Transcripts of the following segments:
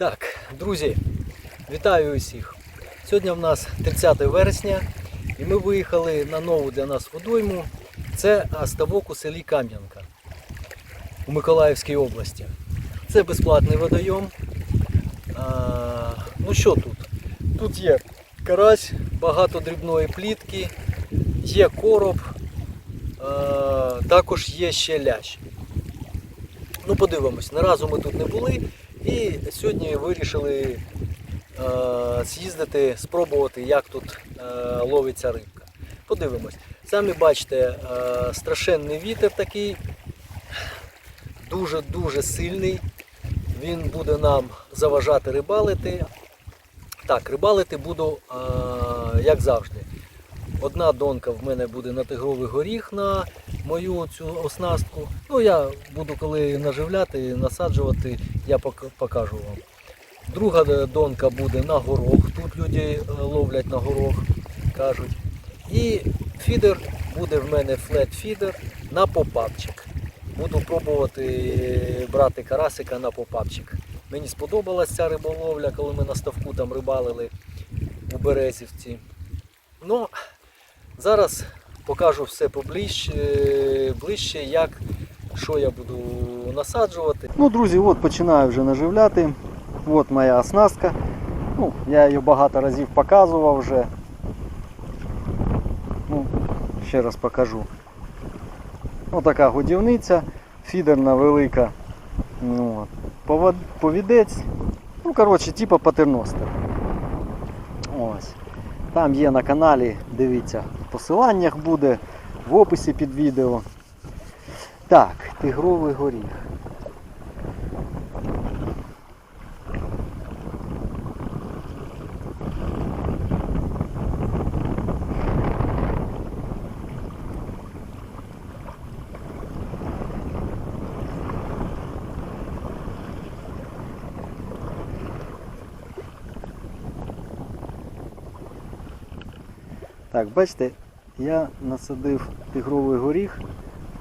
Так, друзі, вітаю усіх. Сьогодні в нас 30 вересня і ми виїхали на нову для нас водойму. Це ставок у селі Кам'янка у Миколаївській області. Це безплатний водойом. А, ну що тут? Тут є карась, багато дрібної плітки, є короб, а, також є ще лящ. Ну, подивимось, не разу ми тут не були. І сьогодні вирішили е, з'їздити, спробувати, як тут е, ловиться рибка. Подивимось. Самі бачите, е, страшенний вітер такий, дуже-дуже сильний. Він буде нам заважати рибалити. Так, рибалити буду, як завжди. Одна донка в мене буде на тигровий горіх на мою цю оснастку. Ну, я буду коли наживляти, насаджувати, я покажу вам. Друга е, донка буде на горох. Тут люди е, ловлять на горох, кажуть. І фідер буде в мене флет-фідер на попапчик. Буду пробувати е, брати карасика на попапчик. Мені сподобалась ця риболовля, коли ми на ставку там рибалили у Березівці. Ну, Зараз покажу все поближче, ближче, як, що я буду насаджувати. Ну, друзі, от починаю вже наживляти. От моя оснастка. Ну, я її багато разів показував вже. Ну, ще раз покажу. Ось така годівниця, фідерна велика. Ну, от. Повідець. Ну, коротше, типу патерностер. Ось. Там є на каналі, дивіться, в посиланнях буде, в описі під відео. Так, тигровий горіх. Так, бачите, я насадив тигровий горіх,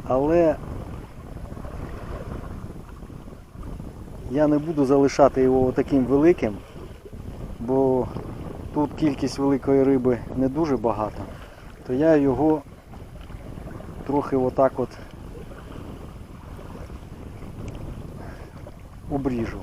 але я не буду залишати його таким великим, бо тут кількість великої риби не дуже багато, то я його трохи отак от обріжу.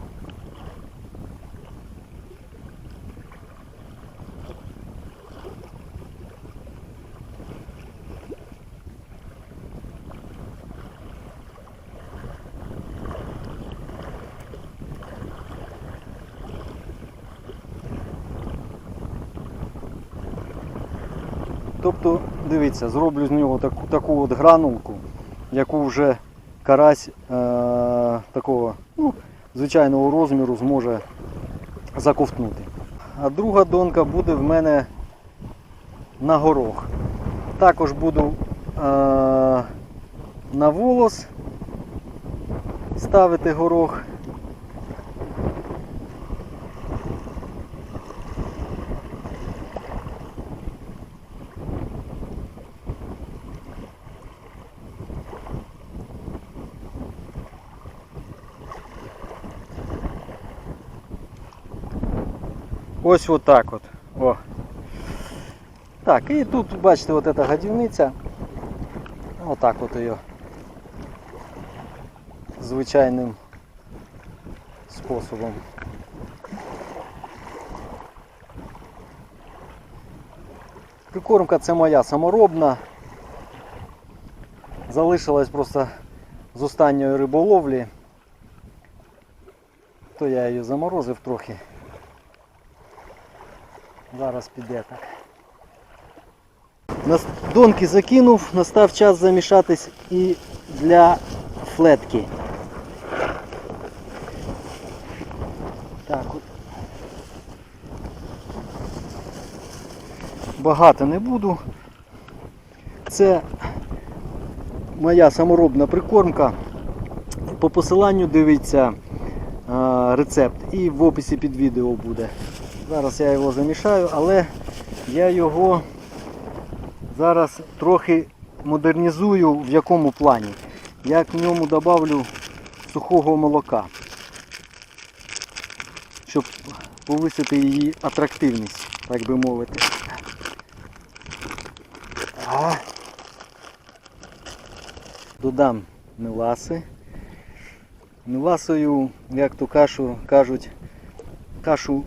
Тобто, дивіться, зроблю з нього таку, таку от гранулку, яку вже карась е, такого ну, звичайного розміру зможе заковтнути. А друга донка буде в мене на горох. Також буду е, на волос ставити горох. Ось от так от. О. Так, і тут бачите, от эта годівниця. Отак от її звичайним способом. Прикормка це моя саморобна. Залишилась просто з останньої риболовлі. То я її заморозив трохи. Зараз піде так. Нас- Донки закинув, настав час замішатись і для флетки. Так от. Багато не буду. Це моя саморобна прикормка. По посиланню дивіться рецепт і в описі під відео буде. Зараз я його замішаю, але я його зараз трохи модернізую в якому плані. Я к ньому добавлю сухого молока. щоб повисити її атрактивність, так би мовити. А. Додам меласи. Меласою, як то кашу кажуть, кашу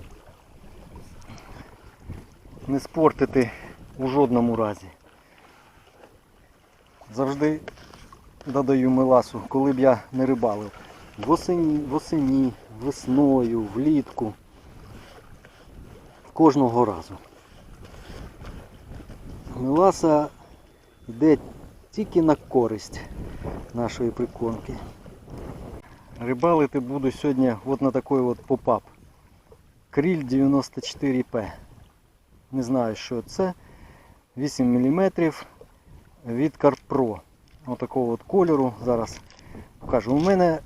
не спортити у жодному разі. Завжди додаю меласу, коли б я не рибалив. Восені, восені, весною, влітку. Кожного разу. Меласа йде тільки на користь нашої прикормки. Рибалити буду сьогодні от на такий от попап. Кріль 94П. Не знаю, що це. 8 мм від Карпро. Отакого от кольору. Зараз покажу. У мене, е,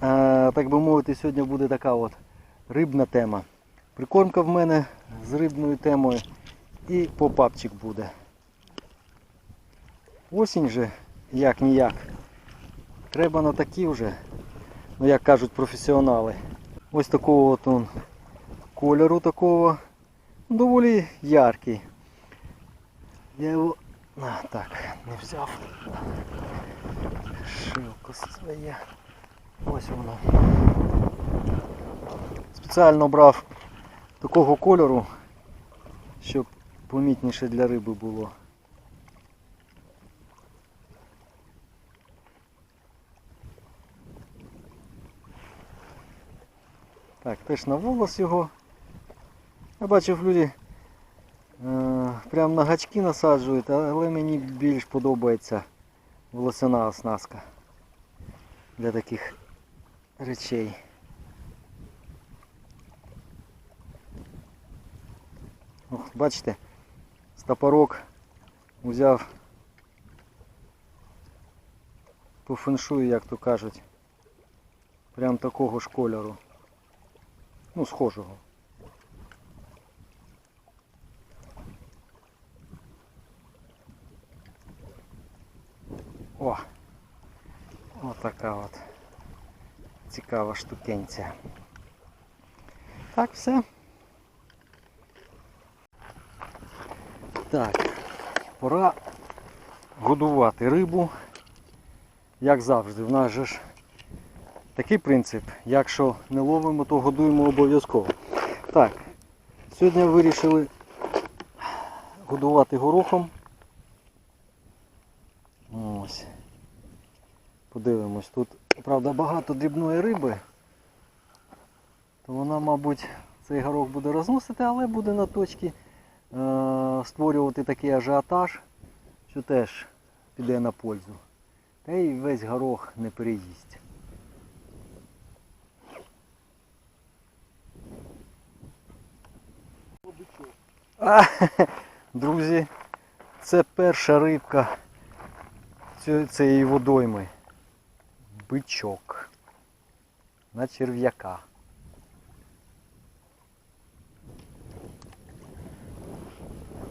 так би мовити, сьогодні буде така от рибна тема. Прикормка в мене з рибною темою і попапчик буде. Осінь же, як ніяк. Треба на такі вже, ну як кажуть професіонали. Ось такого от он кольору такого. Доволі яркий. Я його а, так, не взяв. Шилко своє. Ось воно. Спеціально брав такого кольору, щоб помітніше для риби було. Так, теж на волос його. Я бачив люди е, прям на гачки насаджують, але мені більш подобається волосяна оснастка для таких речей. Ох, бачите, стопорок взяв по феншую, як то кажуть, прям такого ж кольору. Ну, схожого. О! Ось така от цікава штукенція. Так, все. Так, пора годувати рибу. Як завжди, в нас же ж такий принцип, якщо не ловимо, то годуємо обов'язково. Так, сьогодні вирішили годувати горохом. Подивимось, тут, правда, багато дрібної риби, то вона, мабуть, цей горох буде розносити, але буде на точці е- створювати такий ажіотаж, що теж піде на пользу. Та й весь горох не переїсть. А, друзі, це перша рибка цієї водойми. Бичок. На черв'яка.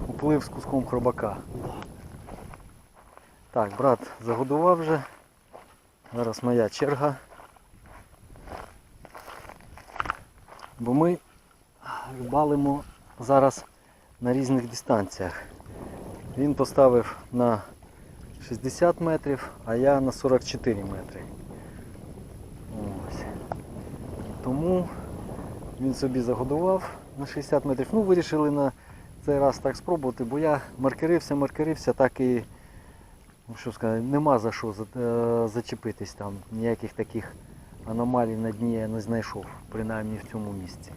Уплив з куском хробака. Так, брат загодував вже. Зараз моя черга. Бо ми рибалимо зараз на різних дистанціях. Він поставив на 60 метрів, а я на 44 метри. Ось. Тому він собі загодував на 60 метрів. Ну, вирішили на цей раз так спробувати, бо я маркерився, маркерився, так і ну, що сказати, нема за що е, зачепитись там. Ніяких таких аномалій на дні я не знайшов, принаймні в цьому місці.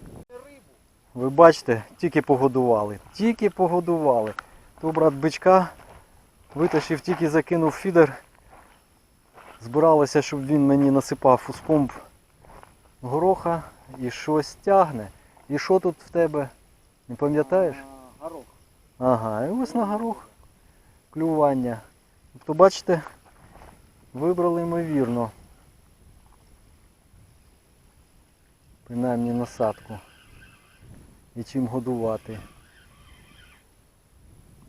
Ви бачите, тільки погодували. Тільки погодували. То брат бичка витащив, тільки закинув фідер. Збиралося, щоб він мені насипав у спомб гороха і щось тягне. І що тут в тебе? Не пам'ятаєш? Горох. Ага, і ось на горох клювання. Тобто, бачите, вибрали ймовірно. Принаймні насадку. І чим годувати.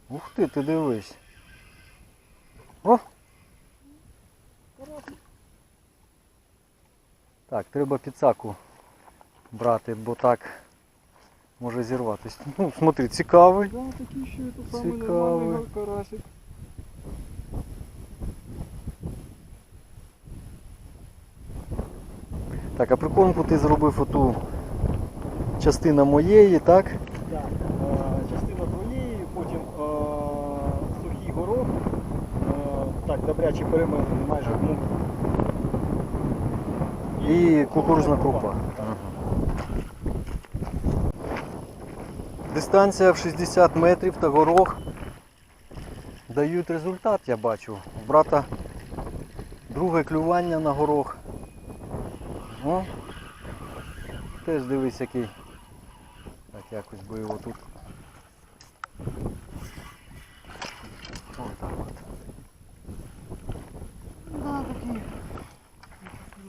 Ух ти, ти дивись. О! Так, треба підсаку брати, бо так може зірватися. Ну, смотри, цікавий. Да, такий ще це самий нормальний карасик. Так, а прикормку ти зробив оту частина моєї, так? Так, е, частина твоєї, потім е, сухий горох, е, так, добряче перемелений, майже ну, І кукурузна крупа. Дистанція в 60 метрів та горох дають результат, я бачу. Брата друге клювання на горох. О, теж дивись який. Так, якось би його тут. Отак от. Да, такий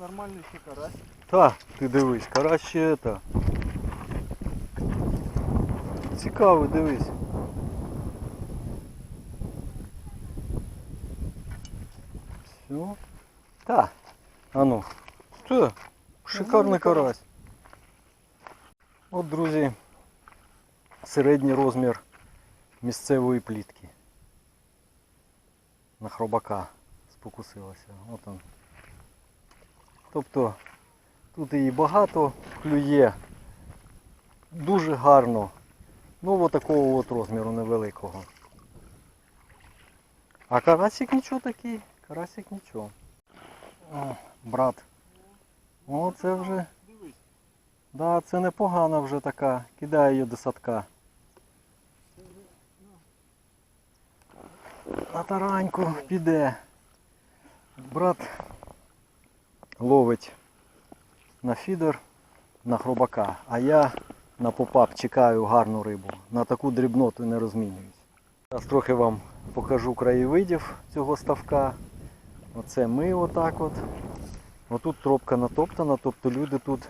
нормальний ще карась. Та, ти дивись, краще это. Цікавий, дивись. Все. Та. А ну. Та. Шикарний карась. От, друзі, середній розмір місцевої плітки. На хробака спокусилася. От он. Тобто тут її багато клює. Дуже гарно. Ну от такого от розміру невеликого. А карасик нічого такий. Карасик нічого. О, брат. О, це вже. Да, це непогана вже така. Кидає її до садка. На тараньку піде. Брат ловить на фідер на хробака, а я на попап чекаю гарну рибу. На таку дрібноту не розмінююсь. Зараз трохи вам покажу краєвидів цього ставка. Оце ми отак от. Отут тропка натоптана, тобто люди тут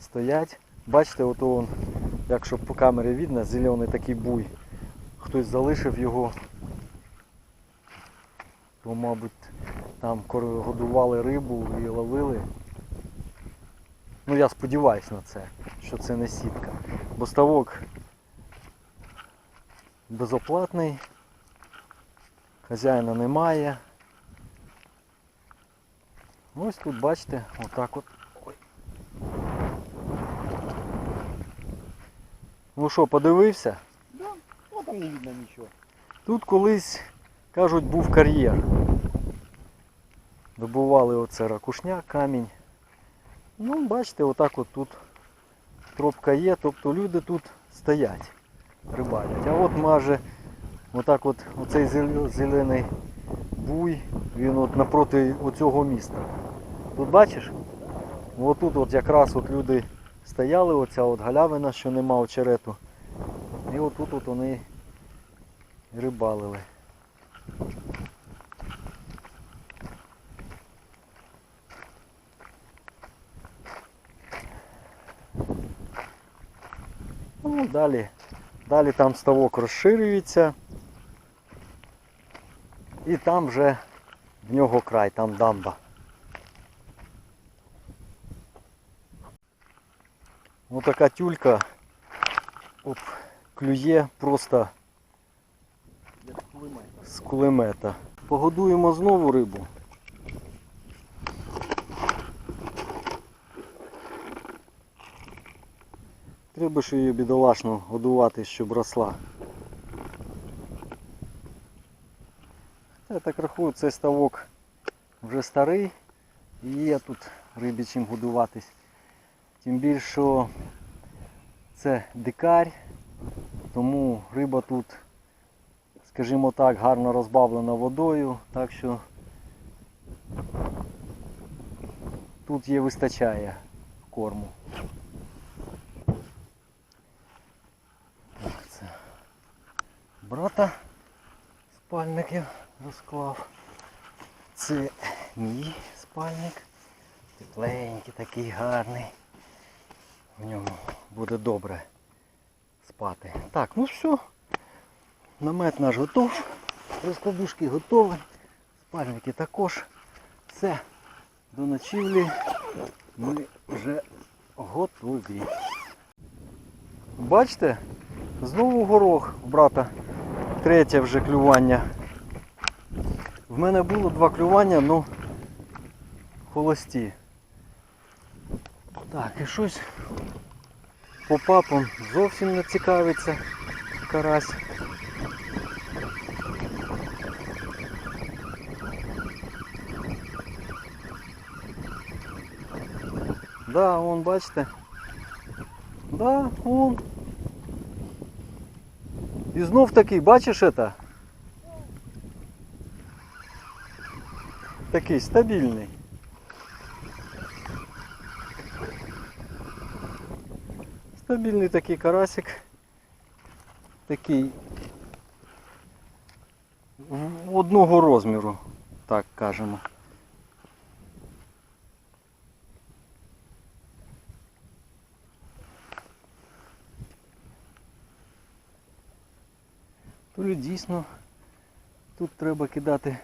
стоять. Бачите, от он, якщо по камері видно, зелений такий буй. Хтось залишив його, то, мабуть, там годували рибу і ловили. Ну я сподіваюся на це, що це не сітка. Бо ставок безоплатний, хазяїна немає. Ось тут бачите, отак от. Ой. Ну що, подивився? Да, о, там не видно нічого. Тут колись, кажуть, був кар'єр. Добували оце ракушня, камінь. Ну, бачите, отак от тут тропка є, тобто люди тут стоять, рибалять. А от майже отак от оцей зелений буй, він от напроти оцього міста. Тут бачиш? Отут от якраз от люди стояли, оця от галявина, що нема очерету. І отут от вони рибалили. Ну, далі, далі там ставок розширюється. І там вже в нього край, там дамба. Ось така тюлька оп, клює просто з кулемета. Погодуємо знову рибу. Треба ж її бідолашну годувати, щоб росла. Я так рахую, цей ставок вже старий і є тут рибі чим годуватись. Тим більше, це дикарь, тому риба тут скажімо так, гарно розбавлена водою, так що тут є вистачає корму. Так, це брата спальник я розклав. Це мій спальник. Тепленький, такий гарний. В ньому буде добре спати. Так, ну все. Намет наш готов, розкладушки готові, спальники також. Все, до ночівлі ми вже готові. Бачите? Знову горох, брата. Третє вже клювання. В мене було два клювання, ну холості. Так, і щось по папам зовсім не цікавиться карась. Да, вон, бачите. Да, вон. І знов такий, бачиш это? Такий стабільний. Стабільний такий карасик. Такий одного розміру, так кажемо. То дійсно тут треба кидати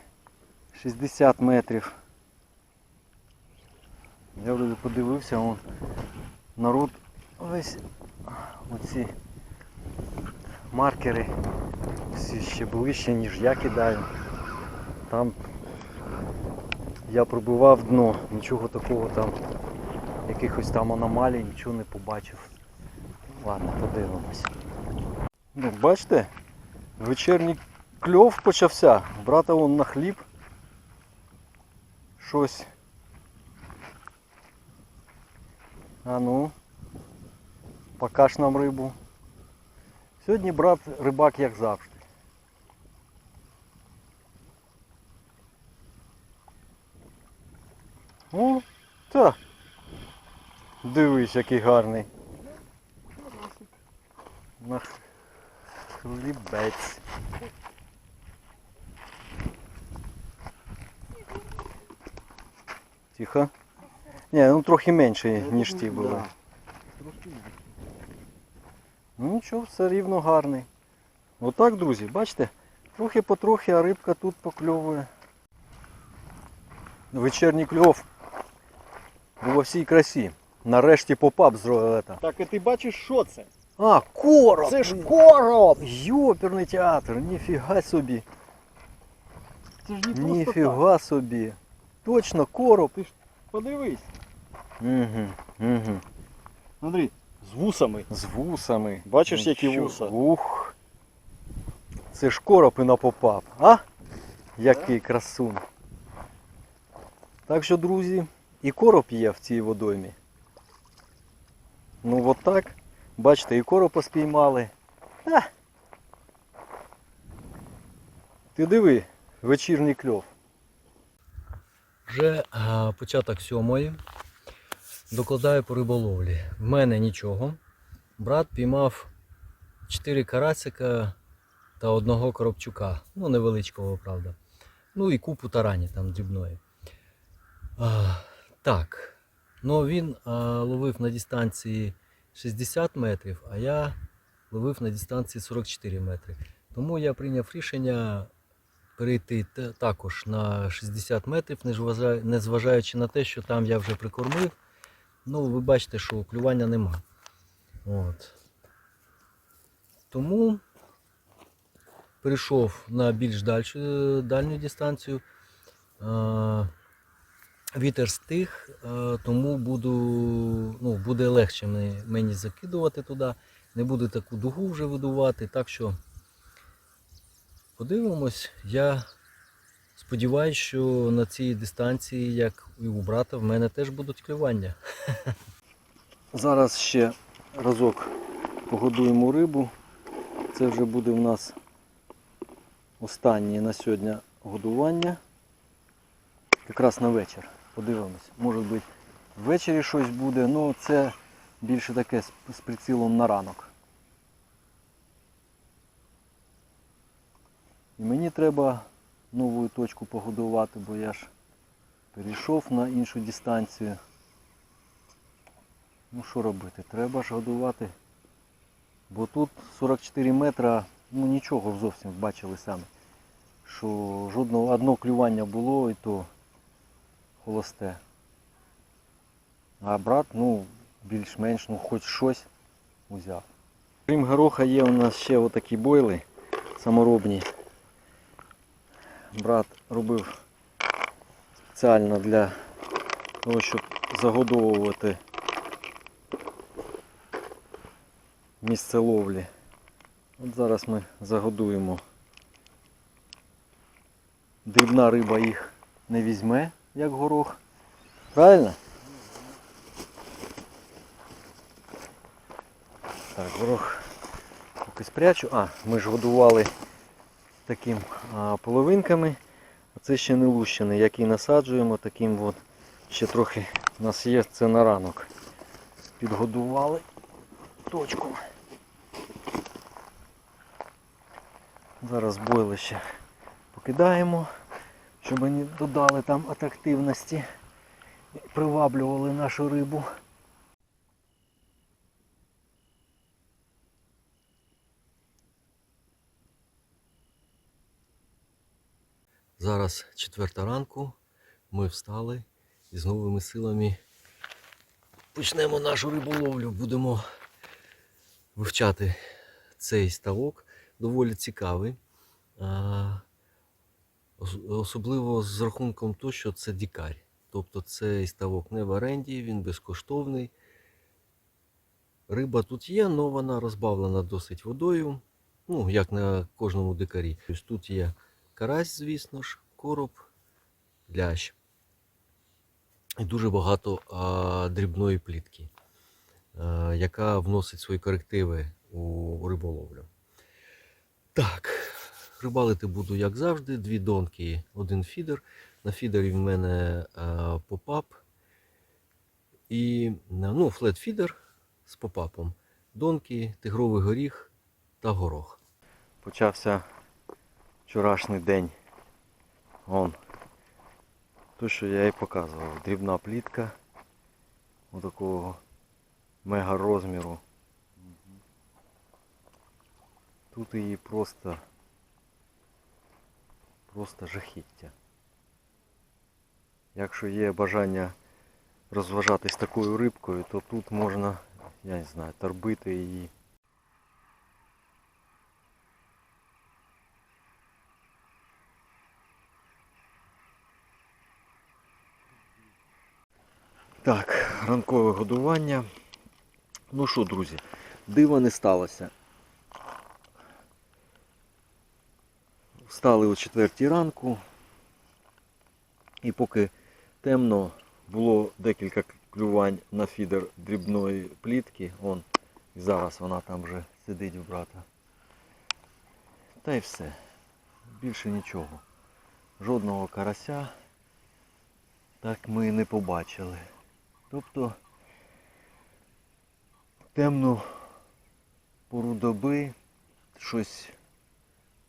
60 метрів. Я вже подивився, он народ весь оці маркери всі ще ближче, ніж я кидаю. Там я пробивав дно, нічого такого там, якихось там аномалій, нічого не побачив. Ладно, подивимось. Ну, бачите, вечірній кльов почався. Брата вон на хліб. Щось. А ну. Покаж нам рибу. Сьогодні брат рибак як завжди. О, та. Дивись, який гарний. На х- хлібець. Тихо. Ні, ну трохи менше, ніж ті були. Ну нічого, все рівно гарний. Отак, друзі, бачите, трохи потрохи, а рибка тут покльовує. Вечірній кльов був во всій красі. Нарешті попап зробив. Так, і ти бачиш, що це? А, короб! Це ж короб! Йоперний театр, ніфіга собі. Це ж не просто так. Ніфіга собі. Точно короб. Ти ж подивись. Угу, угу. Смотри, з вусами. З вусами. Бачиш, які Нічого. вуса? Ух. Це ж короб і на попав, а? Який красун. Так що, друзі, і короб є в цій водоймі. Ну от так. Бачите, і коропа спіймали. А. Ти диви, вечірній кльов. Вже а, початок сьомої. Докладаю по риболовлі. В мене нічого. Брат піймав 4 карасика та одного коробчука. Ну, невеличкого, правда. Ну і купу тарані там дрібної. А, так. Ну він а, ловив на дистанції 60 метрів, а я ловив на дистанції 44 метри. Тому я прийняв рішення перейти також на 60 метрів, незважаючи на те, що там я вже прикормив. Ну, ви бачите, що клювання нема. От. Тому перейшов на більш дальшу, дальню дистанцію. Вітер стих, е, тому буду, ну, буде легше мені, закидувати туди. Не буде таку дугу вже видувати. Так що Подивимось. Я сподіваюся, що на цій дистанції, як і у брата, в мене теж будуть клювання. Зараз ще разок погодуємо рибу. Це вже буде в нас останнє на сьогодні годування. Якраз на вечір. Подивимось. Може бути ввечері щось буде, ну це більше таке з, прицілом на ранок. І мені треба нову точку погодувати, бо я ж перейшов на іншу дистанцію. Ну що робити? Треба ж годувати. Бо тут 44 метра, ну нічого зовсім бачили самі. Що жодного одно клювання було і то холосте. А брат, ну, більш-менш, ну хоч щось узяв. Крім гороха є у нас ще отакі бойли саморобні. Брат робив спеціально для того, щоб загодовувати місце ловлі. От зараз ми загодуємо. Дрібна риба їх не візьме, як горох. Правильно? Так, горох поки спрячу. А, ми ж годували таким а, половинками. Це ще не лущений, який насаджуємо, таким от ще трохи у нас є це на ранок. Підгодували точку. Зараз бойлище покидаємо, щоб вони додали там атрактивності приваблювали нашу рибу. Зараз четверта ранку. Ми встали і з новими силами почнемо нашу риболовлю. Будемо вивчати цей ставок. Доволі цікавий. Особливо з рахунком того, що це дікарь. Тобто цей ставок не в оренді, він безкоштовний. Риба тут є, але вона розбавлена досить водою. Ну, як на кожному дикарі. Тобто тут є карась, звісно ж, короб, лящ. І дуже багато а, дрібної плітки, а, яка вносить свої корективи у риболовлю. Так, рибалити буду, як завжди, дві донки, один фідер. На фідері в мене а, попап і ну, флет-фідер з попапом. Донки, тигровий горіх та горох. Почався вчорашній день. Вон. То, що я і показував. Дрібна плітка. Отакого мега розміру. Тут її просто просто жахіття. Якщо є бажання розважатись такою рибкою, то тут можна, я не знаю, торбити її. Так, ранкове годування. Ну що, друзі, дива не сталося. Встали о 4 ранку. І поки темно, було декілька клювань на фідер дрібної плітки. Он, і зараз вона там вже сидить у брата. Та й все. Більше нічого. Жодного карася так ми не побачили. Тобто темну пору доби щось,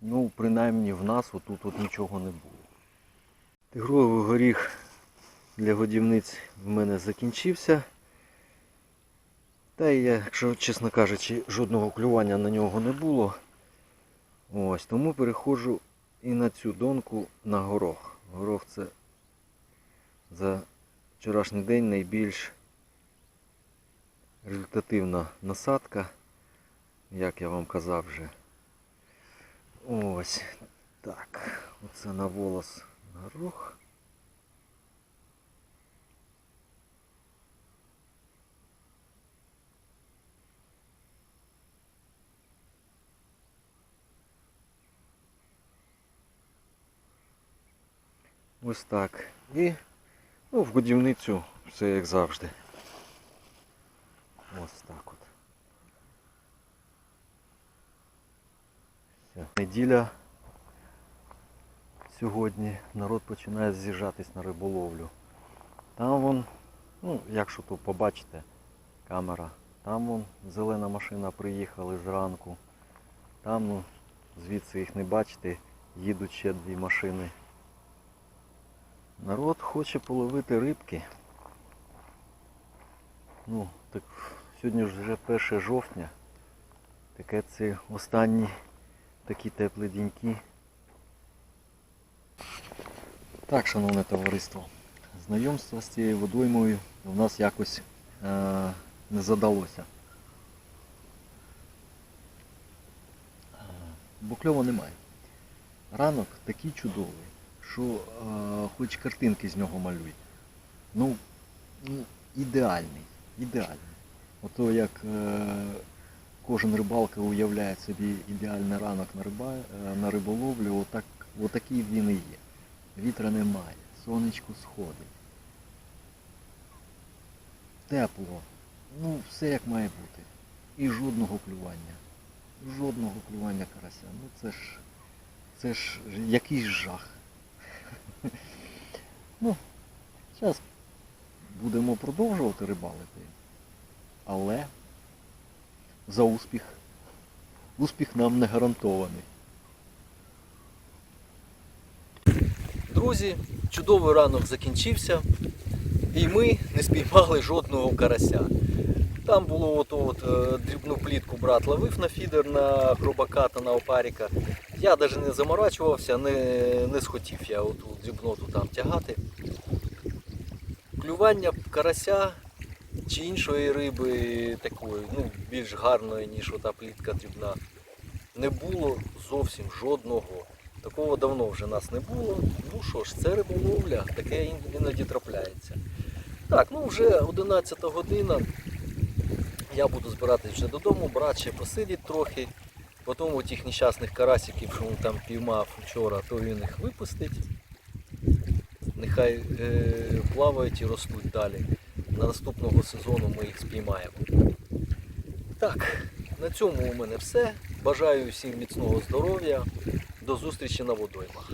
ну, принаймні в нас отут от нічого не було. Тигровий горіх для годівниць в мене закінчився. Та і я, якщо чесно кажучи, жодного клювання на нього не було. Ось, тому переходжу і на цю донку на горох. Горох це за вчорашній день найбільш результативна насадка, як я вам казав вже. Ось так. Оце на волос горох. Ось так. І ну, в годівницю все як завжди. Ось так от. Все. Неділя сьогодні народ починає з'їжджатись на риболовлю. Там вон, ну, якщо то побачите, камера, там вон зелена машина приїхала зранку. Там, ну, звідси їх не бачите, їдуть ще дві машини. Народ хоче половити рибки. Ну, так сьогодні ж вже 1 жовтня. Таке це останні такі теплі діньки. Так, шановне товариство, знайомство з цією водоймою у нас якось е- не задалося. бо кльова немає. Ранок такий чудовий, що е, хоч картинки з нього малюй. Ну, ну ідеальний, ідеальний. Ото як е, кожен рибалка уявляє собі ідеальний ранок на, риба, е, на риболовлю, отак, отакий він і є. Вітра немає, сонечко сходить. Тепло. Ну, все як має бути. І жодного клювання. Жодного клювання карася. Ну це ж. Це ж якийсь жах. Ну, зараз будемо продовжувати рибалити. Але за успіх. Успіх нам не гарантований. Друзі, чудовий ранок закінчився. І ми не спіймали жодного карася. Там було от, е, дрібну плітку брат ловив на фідер на хробака та на опаріка. Я навіть не заморачувався, не, не схотів я оту дрібноту там тягати. Клювання карася чи іншої риби такої, ну, більш гарної, ніж ота плітка дрібна, не було зовсім жодного. Такого давно вже нас не було. Ну що ж, це риболовля, таке іноді трапляється. Так, ну вже 11 година. Я буду збиратись вже додому, брат ще посидить трохи. Потім тих нещасних карасиків, що він там піймав вчора, то він їх випустить. Нехай е, плавають і ростуть далі. На наступного сезону ми їх спіймаємо. Так, на цьому у мене все. Бажаю всім міцного здоров'я. До зустрічі на водоймах.